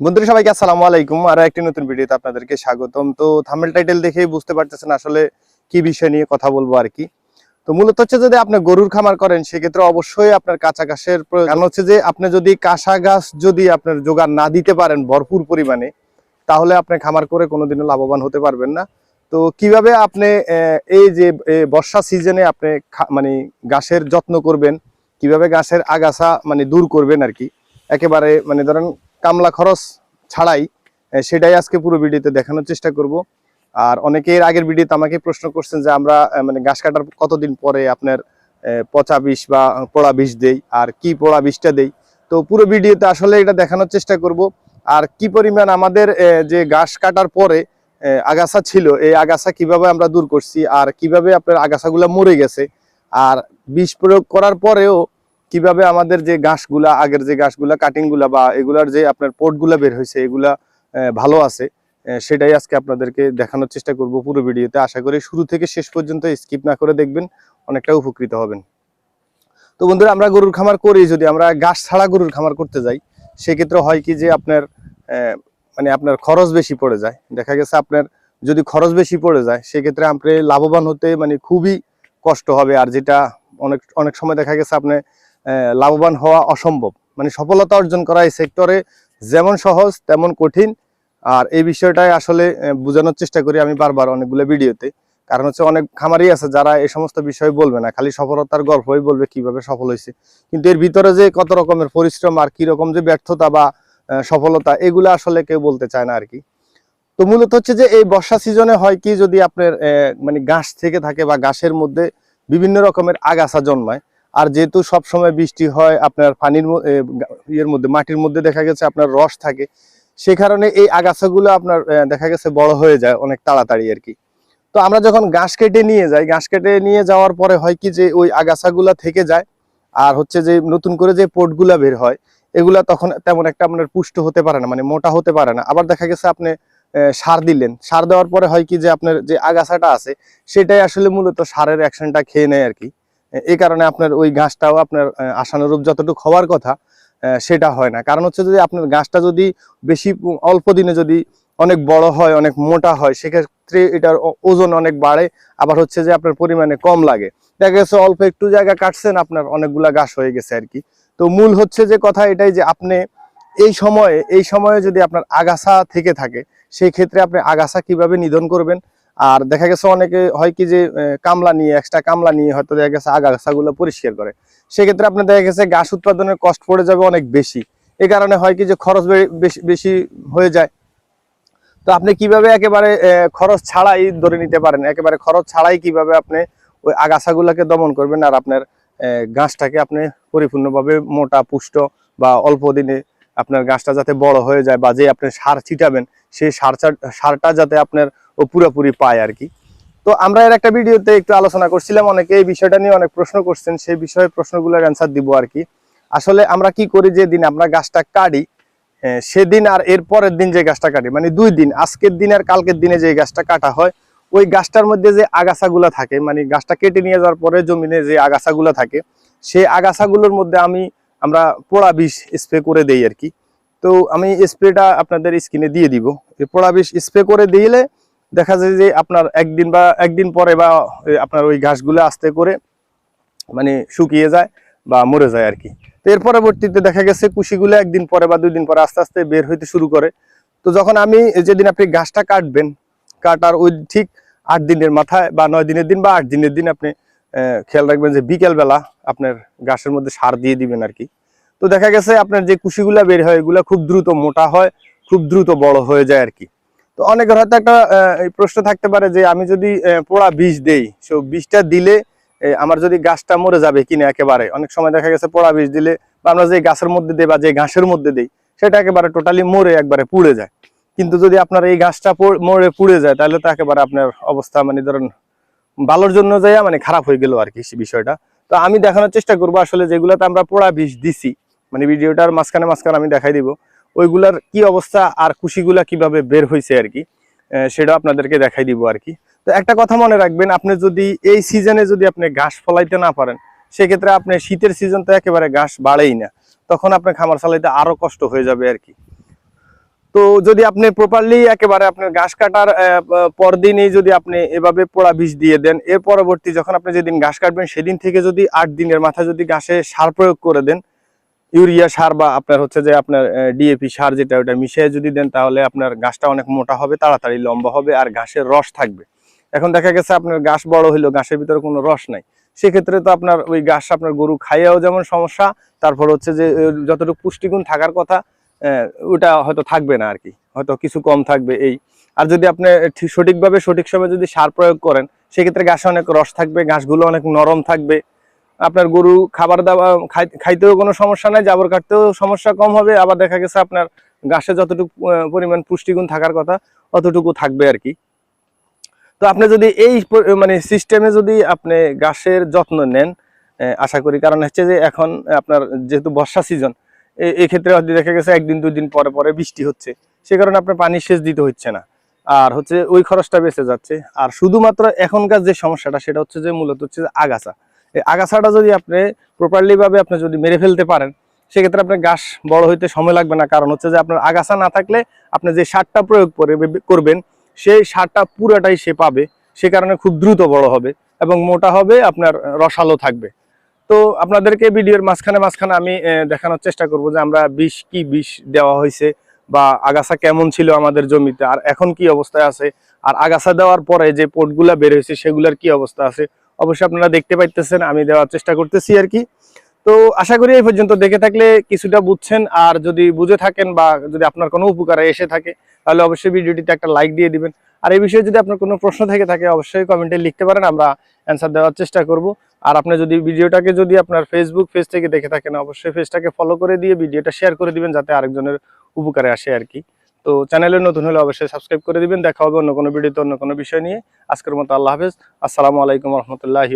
বন্ধুরা, সবাইকে আসসালামু আলাইকুম। আরও একটি নতুন ভিডিওতে আপনাদেরকে স্বাগতম। তো থামেল টাইটেল দেখেই বুঝতে পারতেছেন আসলে কি বিষয় নিয়ে কথা বলব আর কি। তো মূলত হচ্ছে যদি আপনি গরুর খামার করেন, সেক্ষেত্রে অবশ্যই আপনার কাঁচা ঘাসের প্রয়োজন হচ্ছে যে আপনি যদি কাঁচা ঘাস যদি আপনার জোগাড় না দিতে পারেন ভরপুর পরিমাণে, তাহলে আপনি খামার করে কোনোদিনও লাভবান হতে পারবেন না। তো কীভাবে আপনি এই যে বর্ষা সিজনে আপনি মানে ঘাসের যত্ন করবেন, কীভাবে ঘাসের আগাছা মানে দূর করবেন আর কি, একেবারে মানে ধরেন কামলা খরচ ছাড়াই সেটাই আজকে পুরো ভিডিওতে দেখানোর চেষ্টা করব। আর অনেকে এর আগের ভিডিওতে আমাকে প্রশ্ন করছেন যে আমরা মানে ঘাস কাটার কতদিন পরে আপনার পচা বিষ বা পোড়া বিষ দেই, আর কি পোড়া বিষটা দেই? তো পুরো ভিডিওতে আসলে এটা দেখানোর চেষ্টা করব। আর কি পরিমাণ আমাদের যে ঘাস কাটার পরে আগাছা ছিল, এই আগাছা কীভাবে আমরা দূর করছি, আর কীভাবে আপনার আগাছাগুলো মরে গেছে, আর বিষ প্রয়োগ করার পরেও কীভাবে আমাদের যে ঘাসগুলা আগের যে ঘাসগুলা কাটিংগুলা বা এগুলার যে আপনার পোর্টগুলা বের হয়েছে, এগুলা ভালো আছে সেটাই আজকে আপনাদেরকে দেখানোর চেষ্টা করব পুরো ভিডিওতে। আশা করি শুরু থেকে শেষ পর্যন্ত স্কিপ না করে দেখবেন, অনেকটা উপকৃত হবেন। তো বন্ধুরা, আমরা গরুর খামার করি, যদি আমরা ঘাস ছাড়া গরুর খামার করতে যাই, সেক্ষেত্রে হয় কি যে আপনার মানে আপনার খরচ বেশি পড়ে যায়। দেখা গেছে আপনার যদি খরচ বেশি পড়ে যায়, সেক্ষেত্রে আপনি লাভবান হতে মানে খুবই কষ্ট হবে। আর যেটা অনেক অনেক সময় দেখা গেছে আপনি লাভবান হওয়া অসম্ভব। মানে সফলতা অর্জন করা এই সেক্টরে যেমন সহজ, তেমন কঠিন। আর এই বিষয়টাই আসলে বোঝানোর চেষ্টা করি আমি বারবার অনেকগুলো ভিডিওতে। কারণ হচ্ছে অনেক খামারি আছে যারা এই সমস্ত বিষয় বলবে না, খালি সফলতার গল্পই বলবে কীভাবে সফল হয়েছে। কিন্তু এর ভিতরে যে কত রকমের পরিশ্রম আর কি রকম যে ব্যর্থতা বা সফলতা, এগুলো আসলে কেউ বলতে চায় না আর কি। তো মূলত হচ্ছে যে এই বর্ষা সিজনে হয় কি, যদি আপনার মানে ঘাস থেকে থাকে বা ঘাসের মধ্যে বিভিন্ন রকমের আগাছা জন্মায় আর যেহেতু সব সময় বৃষ্টি হয়, আপনার পানির ইয়ের মধ্যে, মাটির মধ্যে দেখা গেছে আপনার রস থাকে, সে কারণে এই আগাছাগুলো আপনার দেখা গেছে বড় হয়ে যায় অনেক তাড়াতাড়ি আর কি। তো আমরা যখন ঘাস কেটে নিয়ে যাই, ঘাস কেটে নিয়ে যাওয়ার পরে হয় কি যে ওই আগাছাগুলা থেকে যায়, আর হচ্ছে যে নতুন করে যে পোটগুলা বের হয়, এগুলা তখন তেমন একটা আপনার পুষ্ট হতে পারে না মানে মোটা হতে পারে না। আবার দেখা গেছে আপনি সার দিলেন, সার দেওয়ার পরে হয় কি যে আপনার যে আগাছাটা আছে, সেটাই আসলে মূলত সারের অ্যাকশনটা খেয়ে নেয় আর কি। এই কারণে আপনার ওই গাছটাও আপনার আশানুরূপ যতটুকু হওয়ার কথা সেটা হয় না। কারণ হচ্ছে যদি আপনার গাছটা যদি বেশি, অল্প দিনে যদি অনেক বড় হয়, অনেক মোটা হয়, সেক্ষেত্রে এটার ওজন অনেক বাড়ে, আবার হচ্ছে যে আপনার পরিমাণে কম লাগে। দেখা গেছে অল্প একটু জায়গা কাটছেন, আপনার অনেকগুলা ঘাস হয়ে গেছে আর কি। তো মূল হচ্ছে যে কথা এটাই যে আপনি এই সময়ে এই সময়ে যদি আপনার আগাছা থেকে থাকে সেই ক্ষেত্রে আপনি আগাছা কীভাবে নিধন করবেন আর দেখা গেছে অনেকে হয় কি যে কামলা নিয়ে এক্সট্রা কামলা নিয়ে হয়তো দেখা গেছে আগাছাগুলো পরিষ্কার করে। সেক্ষেত্রে আপনার দেখা গেছে গাছ উৎপাদনের কষ্ট পড়ে যাবে অনেক বেশি। এই কারণে হয় কি যে, খরচ বেশি হয়ে যায়। তো আপনি কীভাবে একেবারে খরচ ছাড়াই ধরে নিতে পারেন? একেবারে খরচ ছাড়াই কীভাবে আপনি ওই আগাছাগুলোকে দমন করবেন? আর আপনার গাছটাকে আপনি পরিপূর্ণভাবে মোটা, পুষ্ট বা অল্প দিনে আপনার গাছটা যাতে বড় হয়ে যায় বা যে আপনি সার ছিটাবেন সেই সার সারটা যাতে আপনার ও পুরোপুরি পায় আর কি। তো আমরা এর একটা ভিডিওতে একটু আলোচনা করছিলাম, অনেকে এই বিষয়টা নিয়ে অনেক প্রশ্ন করছেন, সেই বিষয়ে প্রশ্নগুলোর অ্যান্সার দিব আর কি। আসলে আমরা কি করি যে দিন আমরা গাছটা কাটি সেদিন আর এর পরের দিন যে গাছটা কাটি মানে দুই দিন, আজকের দিন আর কালকের দিনে যে গাছটা কাটা হয়, ওই গাছটার মধ্যে যে আগাছাগুলো থাকে মানে গাছটা কেটে নিয়ে যাওয়ার পরে জমিনে যে আগাছাগুলো থাকে, সেই আগাছাগুলোর মধ্যে আমি, আমরা পোড়া বিষ স্প্রে করে দেই আর কি। তো আমি স্প্রেটা আপনাদের স্কিনে দিয়ে দিব। এই পোড়া বিষ স্প্রে করে দিলে দেখা যায় যে আপনার একদিন বা একদিন পরে বা আপনার ওই ঘাসগুলো আস্তে করে মানে শুকিয়ে যায় বা মরে যায় আর কি। তো এর পরবর্তীতে দেখা গেছে কুশিগুলো একদিন পরে বা দুই দিন পরে আস্তে আস্তে বের হইতে শুরু করে। তো যখন আমি যেদিন আপনি ঘাসটা কাটবেন, কাটার ওই ঠিক আট দিনের মাথায় বা নয় দিনের দিন বা আট দিনের দিন আপনি খেয়াল রাখবেন যে বিকেল বেলা আপনার ঘাসের মধ্যে সার দিয়ে দিবেন আর কি। তো দেখা গেছে আপনার যে কুশিগুলা বের হয়, এগুলা খুব দ্রুত মোটা হয়, খুব দ্রুত বড় হয়ে যায় আর কি। তো অনেকের হয়তো একটা প্রশ্ন থাকতে পারে যে আমি যদি পোড়া বীজ দেই, সো বীজটা দিলে আমার যদি গাছটা মরে যাবে কিনা একেবারে। অনেক সময় দেখা গেছে পোড়া বীজ দিলে বা আমরা যে গাছের মধ্যে দেই বা যে ঘাসের মধ্যে দেই, সেটা একেবারে টোটালি মরে একবারে পুড়ে যায়। কিন্তু যদি আপনার এই গাছটা মরে পুড়ে যায়, তাহলে তো একেবারে আপনার অবস্থা মানে ধরেন ভালোর জন্য যায় মানে খারাপ হয়ে গেল আর কি বিষয়টা। তো আমি দেখানোর চেষ্টা করব আসলে যেগুলোতে আমরা পোড়া বিষ দিছি। মানে ভিডিওটার মাঝখানে মাঝখানে আমি দেখাই দিব। ওইগুলার কি অবস্থা আর কুশিগুলা কীভাবে বের হয়েছে আর কি সেটা আপনাদেরকে দেখাই দিব আর কি। তো একটা কথা মনে রাখবেন, আপনি যদি এই সিজনে যদি আপনি ঘাস ফলাইতে না পারেন, সেক্ষেত্রে আপনি শীতের সিজন তো একেবারে ঘাস বাড়েই না, তখন আপনি খামার চালাইতে আরও কষ্ট হয়ে যাবে আর কি। তো যদি আপনি প্রপারলি একেবারে আপনার ঘাস কাটার পরদিনই যদি আপনি এভাবে পোড়া বীজ দিয়ে দেন, এর পরবর্তী যখন আপনি যেদিন ঘাস কাটবেন, সেদিন থেকে যদি আট দিনের মাথায় যদি ঘাসে সার প্রয়োগ করে দেন ইউরিয়া সার বা আপনার হচ্ছে যে আপনার ডিএপি সার যেটা ওটা মিশিয়ে যদি দেন তাহলে আপনার গাছটা অনেক মোটা হবে, তাড়াতাড়ি লম্বা হবে আর ঘাসের রস থাকবে। এখন দেখা গেছে আপনার ঘাস বড় হইল ঘাসের ভিতরে কোনো রস নাই। সেক্ষেত্রে তো আপনার ওই ঘাস আপনার গরু খাইয়াও যেমন সমস্যা, তারপর হচ্ছে যে যতটুকু পুষ্টিগুণ থাকার কথা ওটা হয়তো থাকবে না আর কি হয়তো কিছু কম থাকবে এই। আর যদি আপনি ঠিক সঠিকভাবে সঠিক সময় যদি সার প্রয়োগ করেন, সেক্ষেত্রে ঘাসে অনেক রস থাকবে, ঘাসগুলো অনেক নরম থাকবে। আপনার গরু খাবার দাবার খাইতেও কোনো সমস্যা নাই, জাবর কাটতেও সমস্যা কম হবে, আবার দেখা গেছে আপনার ঘাসে যতটুকু পরিমাণ পুষ্টিগুণ থাকার কথা, অতটুকু থাকবে আর কি। তো আপনি যদি এই মানে সিস্টেমে যদি আপনি ঘাসের যত্ন নেন আশা করি কারণ হচ্ছে যে এখন আপনার যেহেতু বর্ষা সিজন এই ক্ষেত্রে হয়তো দেখা গেছে একদিন দুই দিন পরে পরে বৃষ্টি হচ্ছে। সে কারণে আপনার পানি সেচ দিতে হচ্ছে না। আর হচ্ছে ওই খরচটা বেঁচে যাচ্ছে। আর শুধুমাত্র এখনকার যে সমস্যাটা, সেটা হচ্ছে যে মূলত হচ্ছে আগাছা। আগাছাটা যদি আপনি প্রপারলি ভাবে আপনি যদি মেরে ফেলতে পারেন, সেক্ষেত্রে আপনার গাছ বড় হইতে সময় লাগবে না। কারণ হচ্ছে যে আপনার আগাছা না থাকলে আপনি যে সারটা প্রয়োগ করে করবেন, সেই সারটা পুরোটাই সে পাবে। সে কারণে খুব দ্রুত বড় হবে এবং মোটা হবে, আপনার রসালো থাকবে। তো আপনাদেরকে ভিডিওর মাঝখানে মাঝখানে আমি দেখানোর চেষ্টা করব যে আমরা বিষ কি বিষ দেওয়া হয়েছে বা আগাছা কেমন ছিল আমাদের জমিতে, আর এখন কি অবস্থায় আছে, আর আগাছা দেওয়ার পরে যে পোটগুলা বের হয়েছে, সেগুলার কি অবস্থা আছে অবশ্যই আপনারা দেখতে পাইতেছেন, আমি দেওয়ার চেষ্টা করতেছি আর কি। তো আশা করি এই পর্যন্ত দেখে থাকলে কিছুটা বুঝছেন, আর যদি বুঝে থাকেন বা যদি আপনার কোনো উপকারে এসে থাকে, তাহলে অবশ্যই ভিডিওটিতে একটা লাইক দিয়ে দিবেন। আর এই বিষয়ে যদি আপনার কোনো প্রশ্ন থেকে থাকে, অবশ্যই কমেন্টে লিখতে পারেন, আমরা অ্যান্সার দেওয়ার চেষ্টা করব। আর আপনি যদি ভিডিওটাকে যদি আপনার ফেসবুক পেজ থেকে দেখে থাকেন, অবশ্যই পেজটাকে ফলো করে দিয়ে ভিডিওটা শেয়ার করে দিবেন, যাতে আরেকজনের উপকারে আসে আর কি। তো চ্যানেলে নতুন হলে অবশ্যই সাবস্ক্রাইব করে দিবেন। দেখা হবে অন্য কোনো ভিডিওতে অন্য কোনো বিষয় নিয়ে। আজকের মতো আল্লাহ হাফেজ। আসসালামু আলাইকুম রহমতুল্লাহি